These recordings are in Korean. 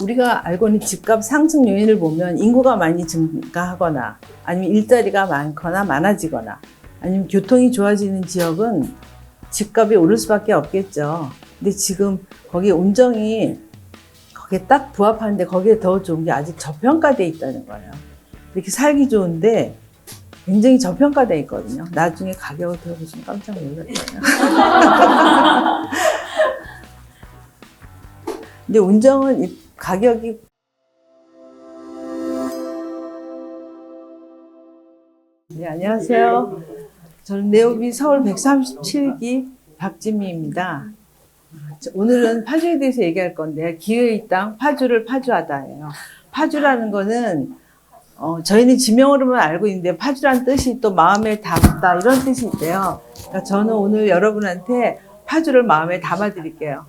우리가 알고 있는 집값 상승 요인을 보면 인구가 많이 증가하거나 아니면 일자리가 많거나 많아지거나 아니면 교통이 좋아지는 지역은 집값이 오를 수밖에 없겠죠. 근데 지금 거기 운정이 거기에 딱 부합하는데 거기에 더 좋은 게 아직 저평가돼 있다는 거예요. 이렇게 살기 좋은데 굉장히 저평가돼 있거든요. 나중에 가격을 들어보시면 깜짝 놀랄 거예요. 근데 운정은 이 가격이 네, 안녕하세요. 저는 네오비 서울 137기 박진미입니다. 저- 오늘은 파주에 대해서 얘기할 건데 기회의 땅 파주를 파주하다예요. 파주라는 거는 어, 저희는 지명으로만 알고 있는데 파주란 뜻이 또 마음에 담다 이런 뜻이 있대요. 그러니까 저는 오늘 여러분한테 파주를 마음에 담아 드릴게요.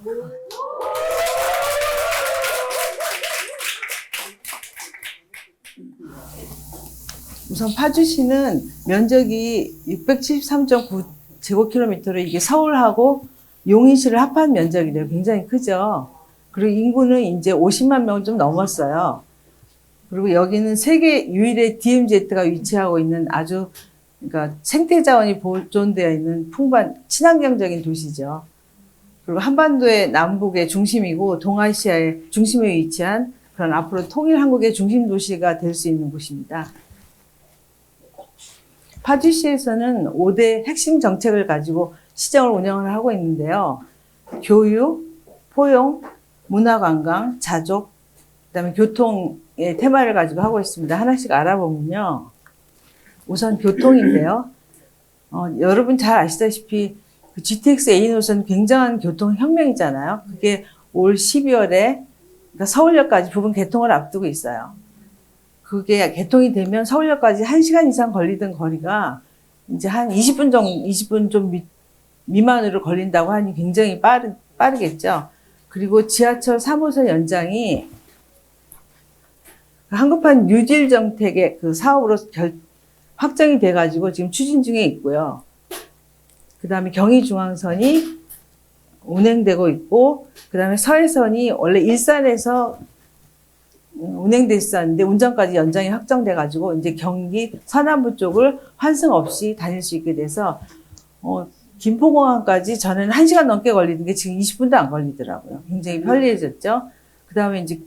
우선 파주시는 면적이 673.9 제곱킬로미터로 이게 서울하고 용인시를 합한 면적이래요. 굉장히 크죠. 그리고 인구는 이제 50만 명 좀 넘었어요. 그리고 여기는 세계 유일의 DMZ가 위치하고 있는 아주 그러니까 생태 자원이 보존되어 있는 풍부한 친환경적인 도시죠. 그리고 한반도의 남북의 중심이고 동아시아의 중심에 위치한 그런 앞으로 통일 한국의 중심 도시가 될 수 있는 곳입니다. 파주시에서는 5대 핵심 정책을 가지고 시정을 운영을 하고 있는데요. 교육, 포용, 문화관광, 자족, 그다음에 교통의 테마를 가지고 하고 있습니다. 하나씩 알아보면요. 우선 교통인데요. 어, 여러분 잘 아시다시피 그 GTX A 노선 굉장한 교통 혁명이잖아요. 그게 올 12월에 그러니까 서울역까지 부분 개통을 앞두고 있어요. 그게 개통이 되면 서울역까지 1시간 이상 걸리던 거리가 이제 한 20분 정도, 20분 좀 미, 미만으로 걸린다고 하니 굉장히 빠르, 빠르겠죠. 그리고 지하철 3호선 연장이 한국판 뉴딜 정책의 그 사업으로 결, 확정이 돼가지고 지금 추진 중에 있고요. 그 다음에 경의중앙선이 운행되고 있고, 그 다음에 서해선이 원래 일산에서 운행됐었는데 운전까지 연장이 확정돼 가지고 이제 경기 서남부 쪽을 환승 없이 다닐 수 있게 돼서 어, 김포공항까지 전에는 1시간 넘게 걸리는 게 지금 20분도 안 걸리더라고요. 굉장히 편리해졌죠. 그 다음에 이제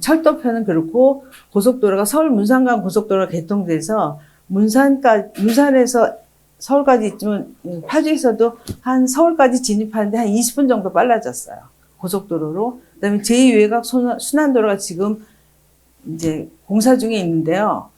철도편은 그렇고 고속도로가 서울 문산간 고속도로가 개통돼서 문산까지 문산에서 서울까지 있지만 파주에서도 한 서울까지 진입하는데 한 20분 정도 빨라졌어요. 고속도로로. 그다음에 제2외곽 순환도로가 지금 이제 공사 중에 있는데요.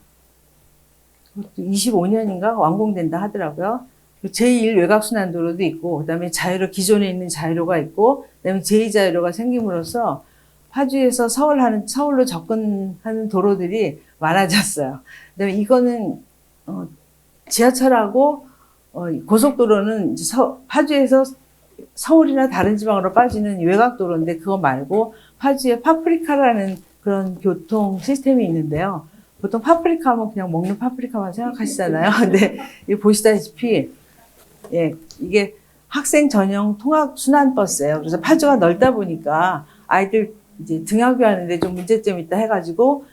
25년인가 완공된다 하더라고요. 제1 외곽 순환도로도 있고, 그 다음에 자유로 기존에 있는 자유로가 있고, 그 다음에 제2자유로가 생김으로써 파주에서 서울 하는 서울로 접근하는 도로들이 많아졌어요. 그 다음에 이거는 어, 지하철하고 어, 고속도로는 서, 파주에서 서울이나 다른 지방으로 빠지는 외곽도로인데 그거 말고 파주에 파프리카라는 그런 교통 시스템이 있는데요. 보통 파프리카 하면 그냥 먹는 파프리카만 생각하시잖아요. 근데 이 보시다시피 예, 이게 학생 전용 통학 순환 버스예요. 그래서 파주가 넓다 보니까 아이들 이제 등하교 하는데 좀 문제점이 있다 해가지고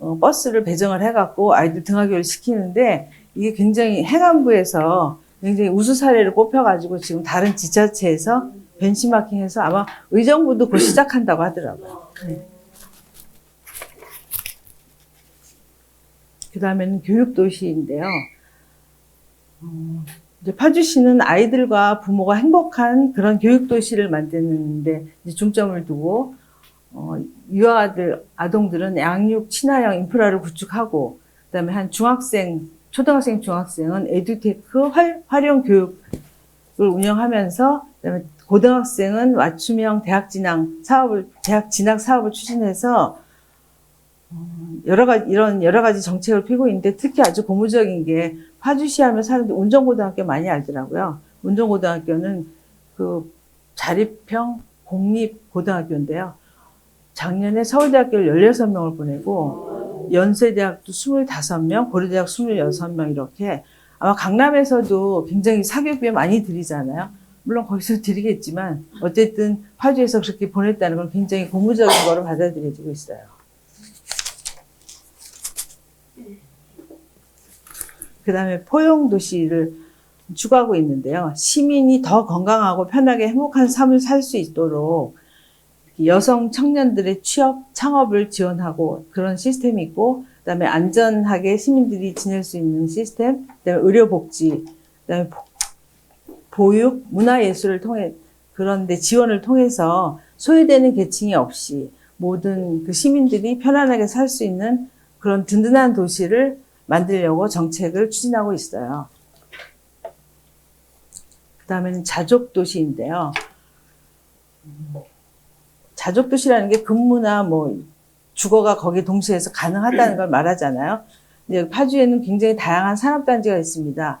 어, 버스를 배정을 해갖고 아이들 등하교를 시키는데 이게 굉장히 행안부에서 굉장히 우수 사례를 뽑혀가지고 지금 다른 지자체에서 벤치마킹해서 아마 의정부도 곧 시작한다고 하더라고요. 네. 그 다음에는 교육도시인데요. 어, 이제 파주시는 아이들과 부모가 행복한 그런 교육도시를 만드는데 중점을 두고 어, 유아들, 아동들은 양육, 친화형 인프라를 구축하고 그 다음에 한 중학생, 초등학생, 중학생은 에듀테크 활, 활용 교육을 운영하면서 그다음에 고등학생은 맞춤형 대학 진학 사업을 대학 진학 사업을 추진해서 어, 여러 가지 이런 여러 가지 정책을 피고 있는데 특히 아주 고무적인 게 파주시 하면 사람들이 운정고등학교 많이 알더라고요. 운정고등학교는 그 자립형 공립 고등학교인데요. 작년에 서울대학교를 16명을 보내고 연세대학도 25명, 고려대학 26명 이렇게 아마 강남에서도 굉장히 사교비에 많이 들이잖아요. 물론 거기서 드리겠지만 어쨌든 파주에서 그렇게 보냈다는 건 굉장히 고무적인 거로 받아들여지고 있어요. 그 다음에 포용 도시를 추구하고 있는데요. 시민이 더 건강하고 편하게 행복한 삶을 살 수 있도록 여성 청년들의 취업, 창업을 지원하고 그런 시스템이 있고, 그 다음에 안전하게 시민들이 지낼 수 있는 시스템, 그 다음에 의료복지, 그 다음에 보육, 문화예술을 통해, 그런데 지원을 통해서 소외되는 계층이 없이 모든 그 시민들이 편안하게 살 수 있는 그런 든든한 도시를 만들려고 정책을 추진하고 있어요. 그 다음에는 자족 도시인데요. 음, 자족 도시라는 게 근무나 뭐 주거가 거기 동시에서 가능하다는 걸 말하잖아요. 근데 파주에는 굉장히 다양한 산업 단지가 있습니다.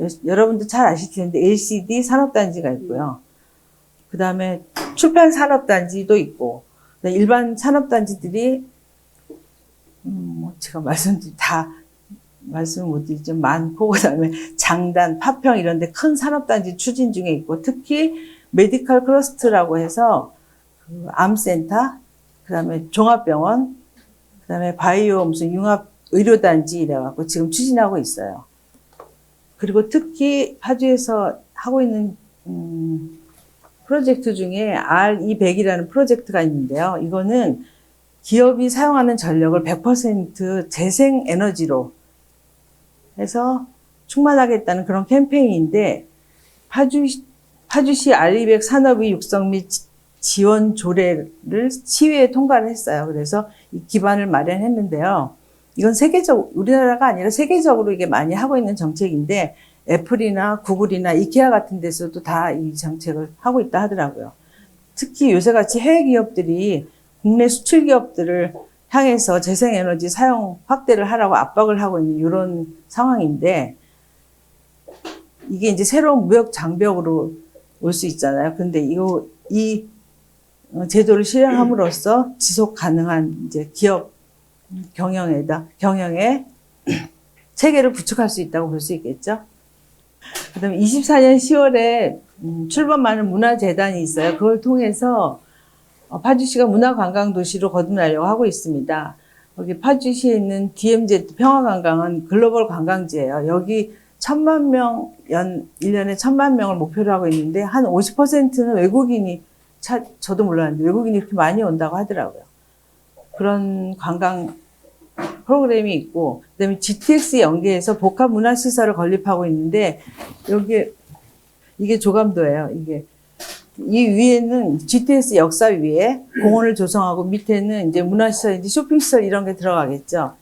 여- 여러분도 잘 아실 텐데 LCD 산업 단지가 있고요. 그 다음에 출판 산업 단지도 있고 그다음에 일반 산업 단지들이 음, 뭐 제가 말씀드리 다 말씀을 못 드리죠. 많고 그다음에 장단, 파평 이런 데 큰 산업 단지 추진 중에 있고 특히 메디컬 클러스터라고 해서 그 암센터, 그다음에 종합병원, 그다음에 바이오 무슨 융합 의료단지 이래갖고 지금 추진하고 있어요. 그리고 특히 파주에서 하고 있는 음, 프로젝트 중에 R200이라는 프로젝트가 있는데요. 이거는 기업이 사용하는 전력을 100% 재생 에너지로 해서 충만하겠다는 그런 캠페인인데 파주 파주시 R200 산업의 육성 및 지- 지원 조례를 시의회 통과를 했어요. 그래서 이 기반을 마련했는데요. 이건 세계적 우리나라가 아니라 세계적으로 이게 많이 하고 있는 정책인데 애플이나 구글이나 이케아 같은 데서도 다 이 정책을 하고 있다 하더라고요. 특히 요새같이 해외 기업들이 국내 수출 기업들을 향해서 재생에너지 사용 확대를 하라고 압박을 하고 있는 이런 상황인데 이게 이제 새로운 무역 장벽으로 올 수 있잖아요. 근데 이거 이 어, 제도를 실행함으로써 지속 가능한 이제 기업 경영에다 경영에 체계를 구축할 수 있다고 볼 수 있겠죠. 그다음에 24년 10월에 음, 출범하는 문화재단이 있어요. 그걸 통해서 어, 파주시가 문화관광도시로 거듭나려고 하고 있습니다. 여기 파주시에 있는 DMZ 평화관광은 글로벌 관광지예요. 여기 천만 명, 연, 1년에 천만 명을 목표로 하고 있는데 한 50%는 외국인이, 차, 저도 몰랐는데 외국인이 이렇게 많이 온다고 하더라고요. 그런 관광 프로그램이 있고, 그 다음에 GTX 연계해서 복합 문화 시설을 건립하고 있는데, 여기, 이게 조감도예요. 이게. 이 위에는 GTS 역사 위에 공원을 조성하고 밑에는 이제 문화시설인지 쇼핑시설 이런 게 들어가겠죠.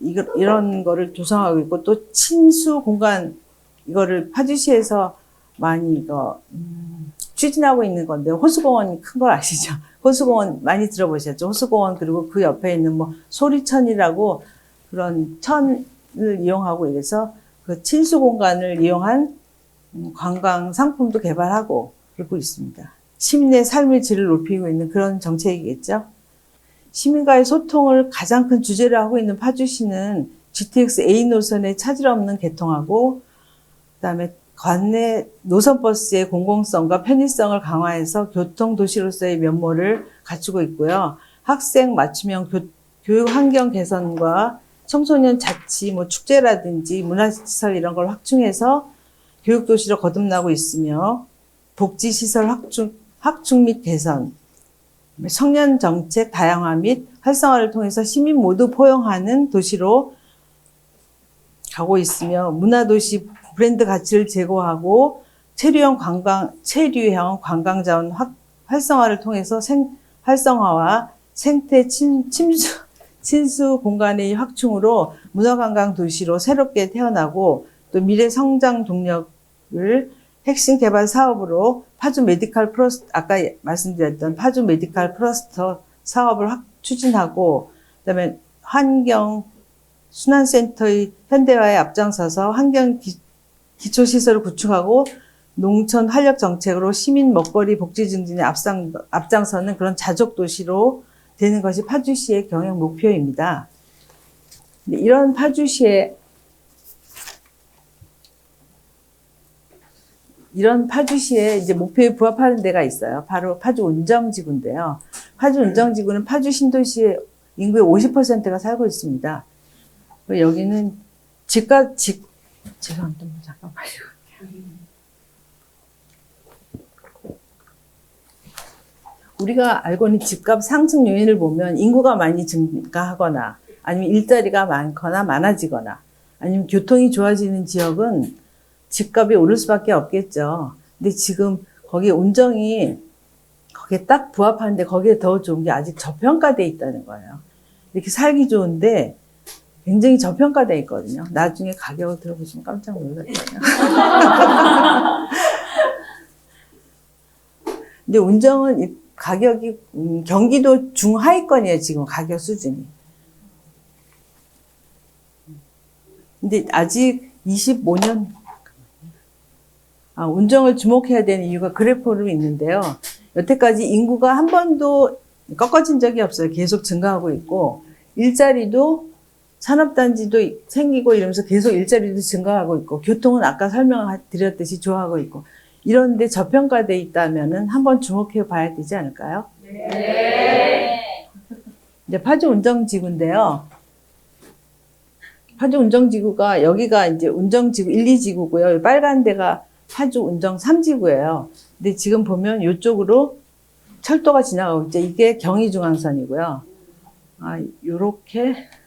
이거, 이런 거를 조성하고 있고 또 침수 공간 이거를 파주시에서 많이 이거 음, 추진하고 있는 건데 호수공원 큰 거 아시죠? 호수공원 많이 들어보셨죠? 호수공원 그리고 그 옆에 있는 뭐 소리천이라고 그런 천을 이용하고 이래서 그 침수 공간을 이용한 음, 관광 상품도 개발하고 그러고 있습니다. 시민의 삶의 질을 높이고 있는 그런 정책이겠죠. 시민과의 소통을 가장 큰 주제로 하고 있는 파주시는 GTX A 노선에 차질 없는 개통하고 그다음에 관내 노선버스의 공공성과 편의성을 강화해서 교통도시로서의 면모를 갖추고 있고요. 학생 맞춤형 교, 교육 환경 개선과 청소년 자치, 뭐 축제라든지 문화시설 이런 걸 확충해서 교육도시로 거듭나고 있으며 복지시설 확충, 확충 및 개선, 청년 정책 다양화 및 활성화를 통해서 시민 모두 포용하는 도시로 가고 있으며 문화도시 브랜드 가치를 제고하고 체류형 관광 체류형 관광 자원 확, 활성화를 통해서 생, 활성화와 생태 침, 침수 친수 공간의 확충으로 문화관광 도시로 새롭게 태어나고 또 미래 성장 동력을 핵심 개발 사업으로 파주 메디칼 플러스 아까 말씀드렸던 파주 메디칼 클러스터 사업을 확 추진하고 그다음에 환경 순환센터의 현대화에 앞장서서 환경 기, 기초시설을 구축하고 농촌 활력 정책으로 시민 먹거리 복지 증진에 앞장, 앞장서는 그런 자족 도시로 되는 것이 파주시의 경영 목표입니다. 근데 이런 파주시의 이런 파주시에 이제 목표에 부합하는 데가 있어요. 바로 파주 운정지구인데요. 파주 운정지구는 파주 신도시의 인구의 50%가 살고 있습니다. 여기는 집값, 집, 죄송합니다. 잠깐만요. 우리가 알고 있는 집값 상승 요인을 보면 인구가 많이 증가하거나 아니면 일자리가 많거나 많아지거나 아니면 교통이 좋아지는 지역은 집값이 오를 수밖에 없겠죠. 근데 지금 거기에 운정이 거기에 딱 부합하는데 거기에 더 좋은 게 아직 저평가돼 있다는 거예요. 이렇게 살기 좋은데 굉장히 저평가돼 있거든요. 나중에 가격을 들어보시면 깜짝 놀랄 거예요. 근데 운정은 이 가격이 음, 경기도 중하위권이에요. 지금 가격 수준이. 근데 아직 25년 아, 운정을 주목해야 되는 이유가 그래프로 있는데요. 여태까지 인구가 한 번도 꺾어진 적이 없어요. 계속 증가하고 있고 일자리도 산업단지도 생기고 이러면서 계속 일자리도 증가하고 있고 교통은 아까 설명드렸듯이 좋아하고 있고 이런데 저평가돼 있다면은 한번 주목해 봐야 되지 않을까요? 네. 이제 파주 운정지구인데요. 파주 운정지구가 여기가 이제 운정지구 1, 2지구고요. 빨간 데가 파주 운정 3지구예요. 근데 지금 보면 이쪽으로 철도가 지나가고 있죠. 이게 경의중앙선이고요. 아, 요렇게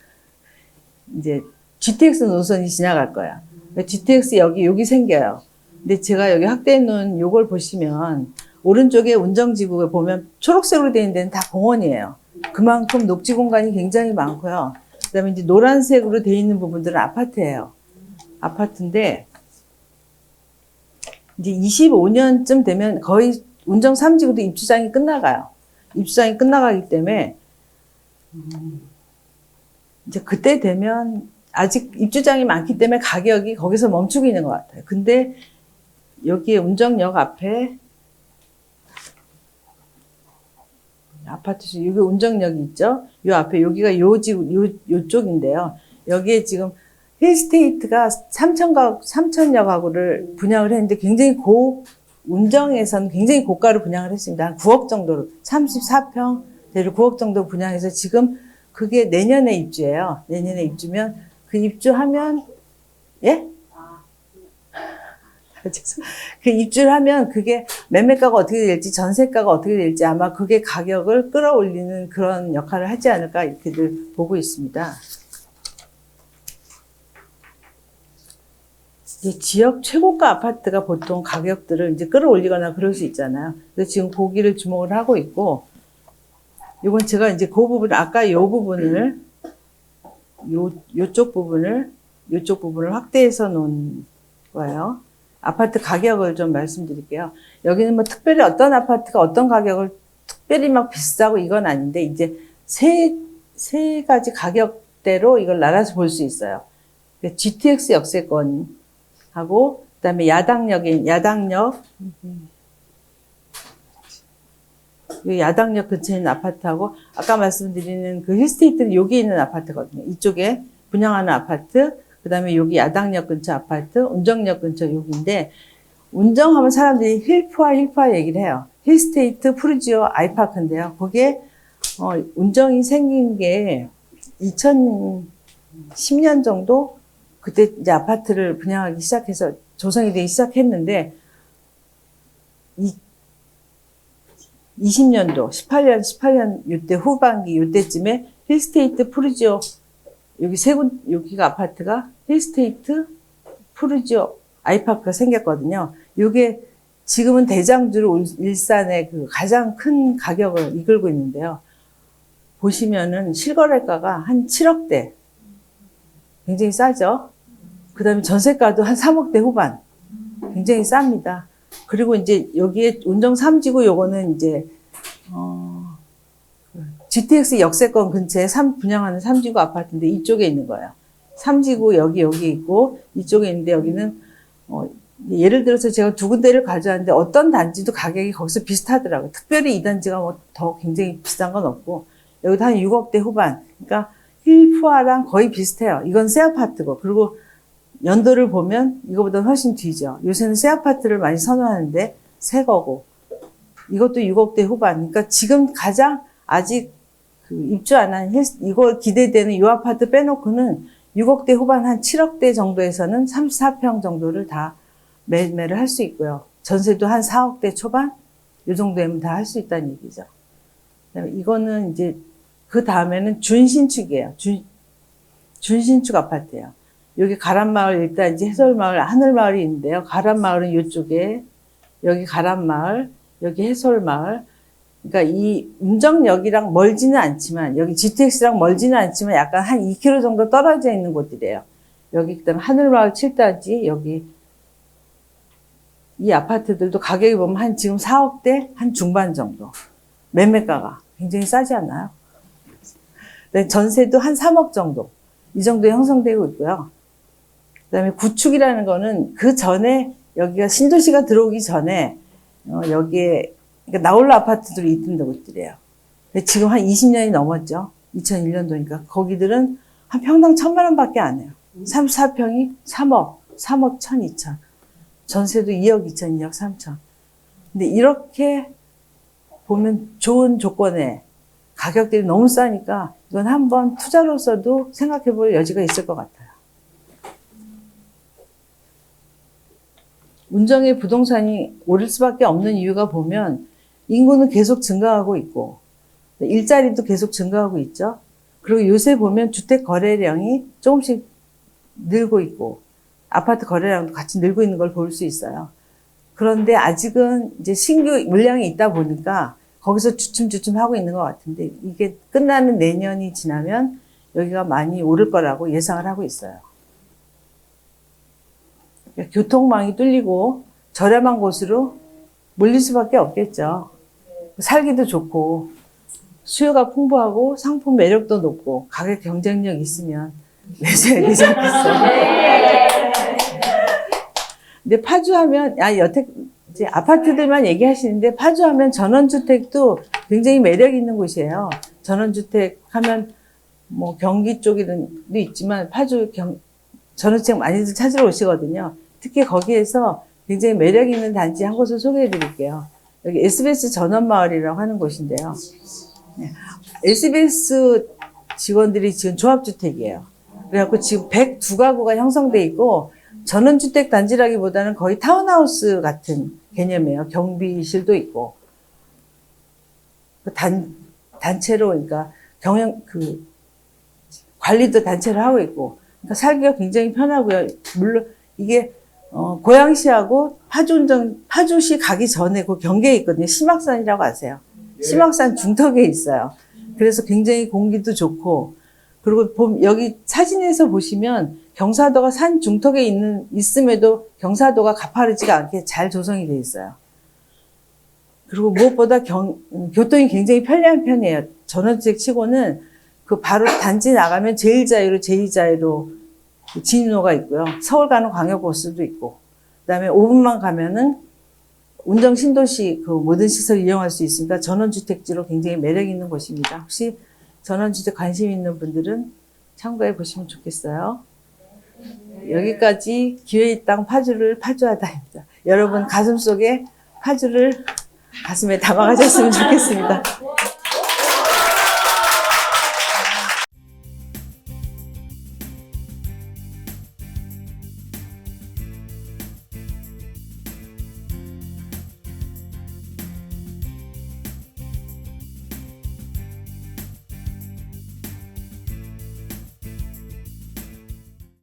이제 GTX 노선이 지나갈 거야. GTX 여기 여기 생겨요. 근데 제가 여기 확대해 놓은 요걸 보시면 오른쪽에 운정지구에 보면 초록색으로 되어 있는 데는 다 공원이에요. 그만큼 녹지 공간이 굉장히 많고요. 그다음에 이제 노란색으로 되어 있는 부분들은 아파트예요. 아파트인데 이제 25년쯤 되면 거의 운정 3지구도 입주장이 끝나가요. 입주장이 끝나가기 때문에 음, 이제 그때 되면 아직 입주장이 많기 때문에 가격이 거기서 멈추고 있는 것 같아요. 근데 여기에 운정역 앞에 아파트 수 여기 운정역이 있죠. 요 앞에 여기가 요지구 요 요쪽인데요. 여기에 지금 힐스테이트가 3천 가 3천여 가구를 분양을 했는데 굉장히 고 운정에서는 굉장히 고가로 분양을 했습니다. 한 9억 정도로 34평 대로 9억 정도 분양해서 지금 그게 내년에 입주예요. 내년에 입주면 그 입주하면 예? 죄송- 그 입주를 하면 그게 매매가가 어떻게 될지 전세가가 어떻게 될지 아마 그게 가격을 끌어올리는 그런 역할을 하지 않을까 이렇게들 보고 있습니다. 이 지역 최고가 아파트가 보통 가격들을 이제 끌어올리거나 그럴 수 있잖아요. 그래서 지금 거기를 주목을 하고 있고, 이건 제가 이제 그 부분, 아까 요 부분을, 요, 요쪽 부분을, 요쪽 부분을 확대해서 놓은 거예요. 아파트 가격을 좀 말씀드릴게요. 여기는 뭐 특별히 어떤 아파트가 어떤 가격을 특별히 막 비싸고 이건 아닌데, 이제 세, 세 가지 가격대로 이걸 나눠서 볼 수 있어요. GTX 역세권, 하고 그 다음에 야당역인 야당역 이 야당역 근처에 있는 아파트하고 아까 말씀드리는 그 힐스테이트는 여기 있는 아파트거든요. 이쪽에 분양하는 아파트, 그 다음에 여기 야당역 근처 아파트, 운정역 근처 여기인데 운정하면 사람들이 힐프와 힐프와 얘기를 해요. 힐스테이트, 푸르지오, 아이파크인데요. 거기에 어, 운정이 생긴 게 2010년 정도 그때 이제 아파트를 분양하기 시작해서 조성이 되기 시작했는데 이 20년도 18년 18년 요때 후반기 요때쯤에 힐스테이트 푸르지오 여기 세군 여기가 아파트가 힐스테이트 푸르지오 아이파크가 생겼거든요. 요게 지금은 대장주로 일산의 그 가장 큰 가격을 이끌고 있는데요. 보시면은 실거래가가 한 7억대. 굉장히 싸죠? 그 다음에 전세가도 한 3억대 후반. 굉장히 쌉니다. 그리고 이제 여기에 운정 3지구 요거는 이제, 어, GTX 역세권 근처에 3, 분양하는 3지구 아파트인데 이쪽에 있는 거예요. 3지구 여기, 여기 있고 이쪽에 있는데 여기는, 어, 예를 들어서 제가 두 군데를 가져왔는데 어떤 단지도 가격이 거기서 비슷하더라고요. 특별히 이 단지가 뭐 더 굉장히 비싼 건 없고 여기도 한 6억대 후반. 그러니까 힐프아랑 거의 비슷해요. 이건 새 아파트고. 그리고 연도를 보면 이거보다 훨씬 뒤죠. 요새는 새 아파트를 많이 선호하는데 새 거고 이것도 6억대 후반. 그러니까 지금 가장 아직 그 입주 안 한 이거 기대되는 이 아파트 빼놓고는 6억대 후반 한 7억대 정도에서는 34평 정도를 다 매매를 할 수 있고요. 전세도 한 4억대 초반 이 정도면 다 할 수 있다는 얘기죠. 이거는 이제 그 다음에는 준신축이에요. 준, 준신축 아파트예요. 여기 가란마을 일단 이제 해솔마을 하늘마을이 있는데요. 가란마을은 이쪽에 여기 가란마을 여기 해솔마을 그러니까 이 운정역이랑 멀지는 않지만 여기 GTX랑 멀지는 않지만 약간 한 2km 정도 떨어져 있는 곳들이에요. 여기 그다음 하늘마을 7단지 여기 이 아파트들도 가격이 보면 한 지금 4억대 한 중반 정도 매매가가 굉장히 싸지 않나요? 네, 전세도 한 3억 정도 이 정도 형성되고 있고요. 그다음에 구축이라는 거는 그 전에 여기가 신도시가 들어오기 전에 어, 여기에 그러니까 나홀로 아파트들이 있던 곳들이에요. 지금 한 20년이 넘었죠. 2001년도니까 거기들은 한 평당 천만 원밖에 안 해요. 34평이 3억, 3억 1천, 2천. 전세도 2억 2천, 2억 3천. 근데 이렇게 보면 좋은 조건에 가격들이 너무 싸니까 이건 한번 투자로서도 생각해 볼 여지가 있을 것 같아요. 운정의 부동산이 오를 수밖에 없는 이유가 보면 인구는 계속 증가하고 있고 일자리도 계속 증가하고 있죠. 그리고 요새 보면 주택 거래량이 조금씩 늘고 있고 아파트 거래량도 같이 늘고 있는 걸 볼 수 있어요. 그런데 아직은 이제 신규 물량이 있다 보니까 거기서 주춤주춤 하고 있는 것 같은데 이게 끝나는 내년이 지나면 여기가 많이 오를 거라고 예상을 하고 있어요. 그러니까 교통망이 뚫리고 저렴한 곳으로 몰릴 수밖에 없겠죠. 살기도 좋고 수요가 풍부하고 상품 매력도 높고 가격 경쟁력 있으면 되지 않겠어요? 근데 파주하면 아 여택 이제 아파트들만 얘기하시는데 파주하면 전원주택도 굉장히 매력 있는 곳이에요. 전원주택 하면 뭐 경기 쪽에도 있지만 파주 경, 전원주택 많이들 찾으러 오시거든요. 특히 거기에서 굉장히 매력 있는 단지 한 곳을 소개해 드릴게요. 여기 SBS 전원마을이라고 하는 곳인데요. 네. SBS 직원들이 지금 조합주택이에요. 그래갖고 지금 102가구가 형성돼 있고 전원주택 단지라기보다는 거의 타운하우스 같은 개념이에요. 경비실도 있고. 그 단, 단체로, 그러니까 경영, 그, 관리도 단체로 하고 있고. 그러니까 살기가 굉장히 편하고요. 물론 이게, 어, 고양시하고 파주운전, 파주시 가기 전에 그 경계에 있거든요. 심악산이라고 아세요? 심악산 중턱에 있어요. 그래서 굉장히 공기도 좋고, 그리고 봄- 여기 사진에서 보시면 경사도가 산 중턱에 있는, 있음에도 경사도가 가파르지가 않게 잘 조성이 돼 있어요. 그리고 무엇보다 경, 음, 교통이 굉장히 편리한 편이에요. 전원주택 치고는 그 바로 단지 나가면 제1자유로 제2자유로 진로가 있고요. 서울 가는 광역버스도 있고, 그 다음에 5분만 가면은 운정 신도시 그 모든 시설 이용할 수 있으니까 전원주택지로 굉장히 매력 있는 곳입니다. 혹시 전원주택 관심 있는 분들은 참고해 보시면 좋겠어요. 여기까지 기회의 땅 파주를 파주하다입니다. 여러분 가슴 속에 파주를 가슴에 담아가셨으면 좋겠습니다.